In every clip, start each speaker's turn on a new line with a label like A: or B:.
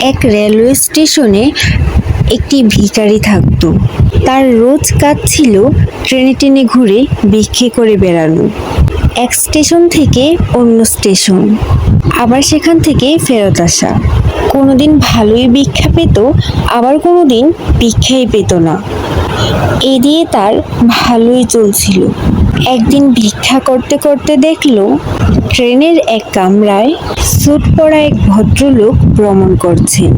A: এক রেলওয়ে স্টেশনে একটি ভিখারি থাকত। তার রোজ কাজ ছিল ট্রেনে ট্রেনে ঘুরে ভিক্ষে করে বেড়ানো। এক স্টেশন থেকে অন্য স্টেশন। আবার সেখান থেকে ফেরত আসা। কোনোদিন ভালোই ভিক্ষা পেত, আবার কোনোদিন ভিক্ষাই পেত না। এ দিয়ে তার ভালোই চলছিল। একদিন ভিক্ষা করতে করতে দেখল, ট্রেনের এক কামরায় স্যুট পরা এক ভদ্রলোক ভ্রমণ করছেন।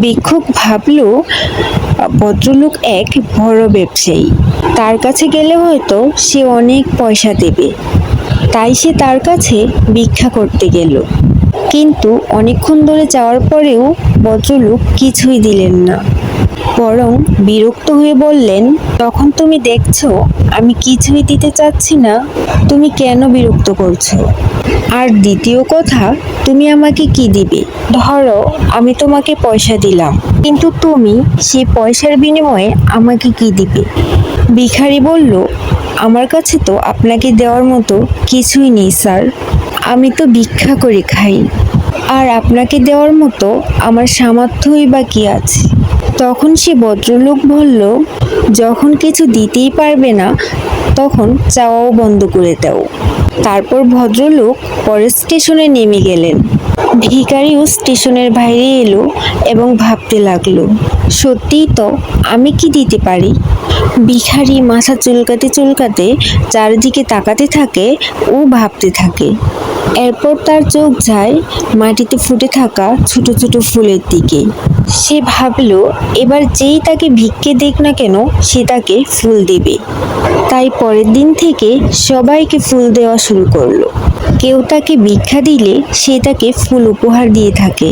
A: ভিক্ষুক ভাবল, ভদ্রলোক এক বড় ব্যবসায়ী। তার কাছে গেলে হয়তো সে অনেক পয়সা দেবে। তাই সে তার কাছে ভিক্ষা করতে গেল। কিন্তু অনেকক্ষণ ধরে যাওয়ার পরেও ভদ্রলোক কিছুই দিলেন না। বরং বিরক্ত হয়ে বললেন, তখন তুমি দেখছ, আমি কিছুই দিতে চাচ্ছি না। তুমি কেন বিরক্ত করছ? আর দ্বিতীয় কথা, তুমি আমাকে কি দিবে? ধরো, আমি তোমাকে পয়সা দিলাম, কিন্তু তুমি সেই পয়সার বিনিময়ে আমাকে কি দিবে? ভিখারি বলল, আমার কাছে তো আপনাকে দেওয়ার মতো কিছুই নেই, স্যার। আমি তো ভিক্ষা করে খাই। আর আপনাকে দেওয়ার মতো আমার সামর্থ্যই বা কি আছে? তখন সে ভদ্রলোক বলল যখন কিছু দিতেই পারবে না তখন চাওয়াও বন্ধ করে দাও। তারপর ভদ্রলোক পরের স্টেশনে নেমে গেলেন। ভিখারিও স্টেশনের বাইরে এলো এবং ভাবতে লাগল, সত্যিই তো আমি কি দিতে পারি? ভিখারি মাথা চুলকাতে চুলকাতে চারিদিকে তাকাতে থাকে ও ভাবতে থাকে। এরপর তার চোখ যায় মাটিতে ফুটে থাকা ছোট ছোট ফুলের দিকে। সে ভাবলো, এবার যেই তাকে ভিক্ষে দেখ না কেন, সে তাকে ফুল দেবে। তাই পরের দিন থেকে সবাইকে ফুল দেওয়া শুরু করল। কেউ তাকে ভিক্ষা দিলে সে তাকে ফুল উপহার দিয়ে থাকে।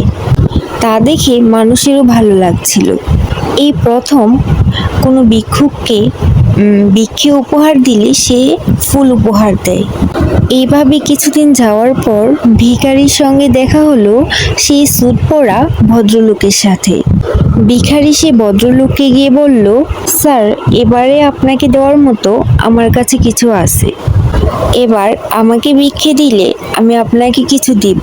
A: তা দেখে মানুষেরও ভালো লাগছিল। এই প্রথম কোনো ভিক্ষুককে ভিক্ষে উপহার দিলে সে ফুল উপহার দেয়। এইভাবে কিছুদিন যাওয়ার পর ভিখারির সঙ্গে দেখা হলো সেই স্যুট পরা ভদ্রলোকের সাথে। ভিখারি সে ভদ্রলোককে গিয়ে বলল, স্যার, এবারে আপনাকে দেওয়ার মতো আমার কাছে কিছু আছে। এবার আমাকে ভিক্ষে দিলে আমি আপনাকে কিছু দিব।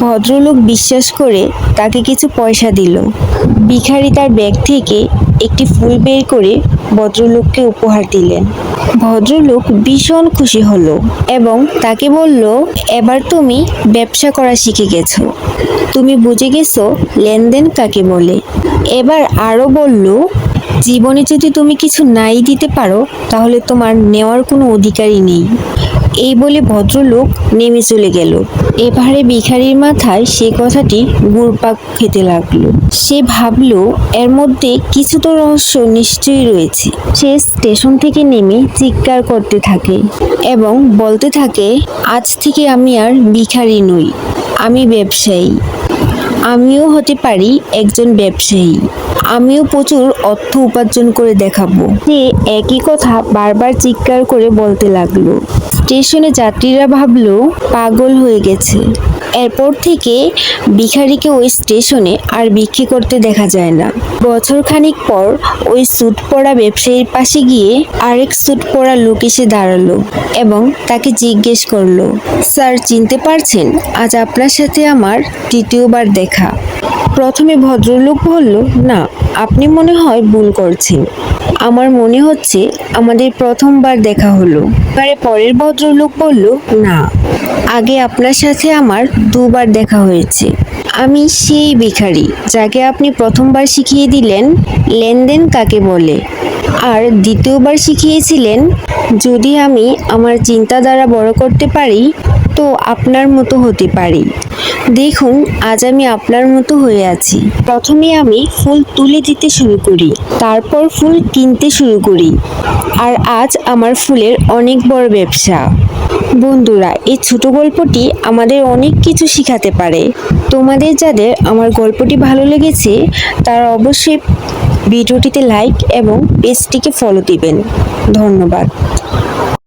A: ভদ্রলোক বিশ্বাস করে তাকে কিছু পয়সা দিল। ভিখারি তার ব্যাগ থেকে একটি ফুল বের করে ভদ্রলোককে উপহার দিলেন। ভদ্রলোক ভীষণ খুশি হলো এবং তাকে বলল, এবার তুমি ব্যবসা করা শিখে গেছো। তুমি বুঝে গেছো লেনদেন কাকে বলে? এবার আরও বলল, জীবনে যদি তুমি কিছু নাই দিতে পারো, তাহলে তোমার নেওয়ার কোনো অধিকারই নেই। এই বলে ভদ্রলোক নেমে চলে গেল। এবারে ভিখারির মাথায় সে কথাটি গুড়পাক খেতে লাগল। সে ভাবলো, এর মধ্যে কিছু তো রহস্য নিশ্চয়ই রয়েছে। সে স্টেশন থেকে নেমে চিৎকার করতে থাকে এবং বলতে থাকে, আজ থেকে আমি আর ভিখারি নই, আমি ব্যবসায়ী। আমিও হতে পারি একজন ব্যবসায়ী। আমিও প্রচুর অর্থ উপার্জন করে দেখাবো। সে একই কথা বারবার চিৎকার করে বলতে লাগল। স্টেশনে যাত্রীরা ভাবলো, পাগল হয়ে গেছে। এরপর থেকে ভিখারিকে ওই স্টেশনে আর বিক্রি করতে দেখা যায় না। বছর খানিক পর ওই স্যুট পরা ব্যবসায়ীর পাশে গিয়ে আরেক স্যুট পরা লোক এসে দাঁড়াল এবং তাকে জিজ্ঞেস করল, স্যার, চিনতে পারছেন? আজ আপনার সাথে আমার তৃতীয়বার দেখা। প্রথমে ভদ্রলোক বলল, না, আপনি মনে হয় ভুল করছেন। আমার মনে হচ্ছে আমাদের প্রথমবার দেখা হলো। এবারে পরের ভদ্রলোক বলল, না, আগে আপনার সাথে আমার দুবার দেখা হয়েছে। আমি সেই ভিখারি যাকে আপনি প্রথমবার শিখিয়ে দিলেন, লেনদেন কাকে বলে? আর দ্বিতীয়বার শিখিয়েছিলেন, যদি আমি আমার চিন্তাধারা বড় করতে পারি তো আপনার মতো হতে পারি। দেখুন, আজ আমি আপনার মতো হয়ে আছি। প্রথমে আমি ফুল তুলে দিতে শুরু করি, তারপর ফুল কিনতে শুরু করি। আর আজ আমার ফুলের অনেক বড় ব্যবসা। বন্ধুরা, এই ছোট গল্পটি আমাদের অনেক কিছু শেখাতে পারে। তোমাদের যাদের আমার গল্পটি ভালো লেগেছে, তারা অবশ্যই ভিডিওটিতে লাইক এবং পেজটিকে ফলো দিবেন। ধন্যবাদ।